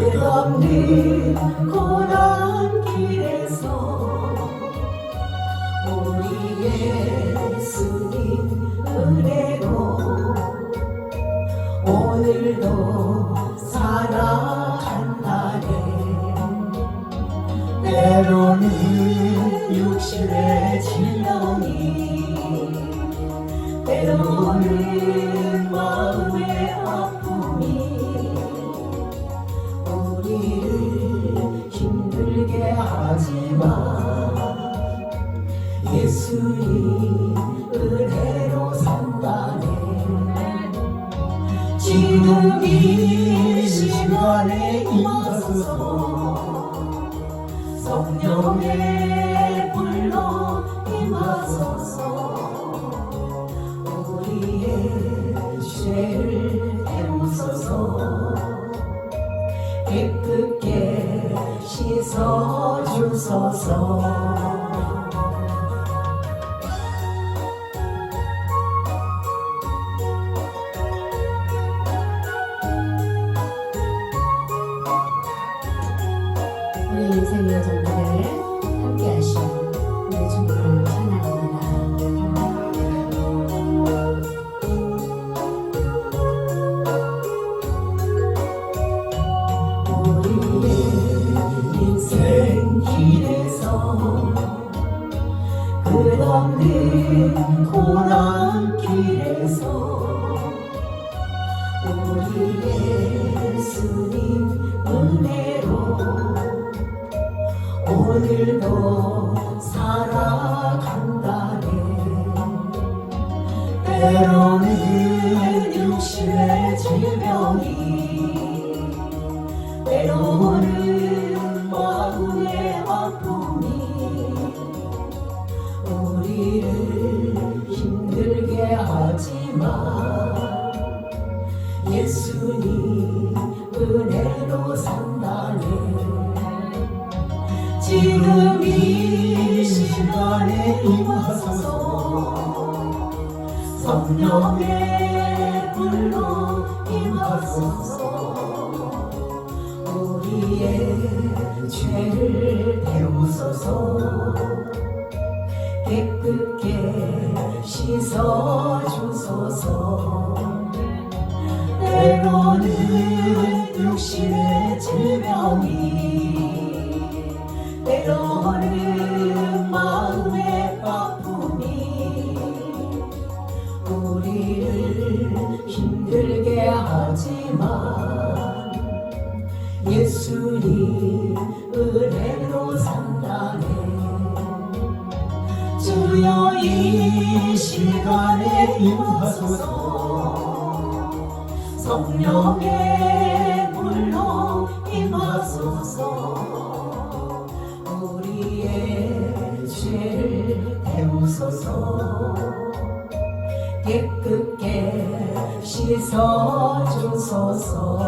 끝없는 고난 길에서 우리 예수님 은혜로 오늘도 살아간다네 때로는 육신의 질병이 때로는 마음의 아픔 하지만 예수님 은혜로 산다네. 지금 이 시간에 임하소서 성령의 깨끗게 씻어 주소서 우리 인생의 여정들을 함께 하신 우리 주님을 찬양합니다. 없는 고난 길에서 우리 예수님 은혜로 오늘도 살아간다네. 때로는 우리를 힘들게 하지만 예수님 은혜로 산다네. 지금 이 시간에 임하소서. 성령의 불로 임하소서. 우리의 죄를 태우소서 깨끗게 씻어 주소서. 때로는 육신의 질병이 때로는 마음의 아픔이 우리를 힘들게 하지만 예수님 은혜로 산다네 주여 이 시간에 임하소서. 성령의 불로 임하소서. 우리의 죄를 태우소서. 깨끗게 씻어 주소서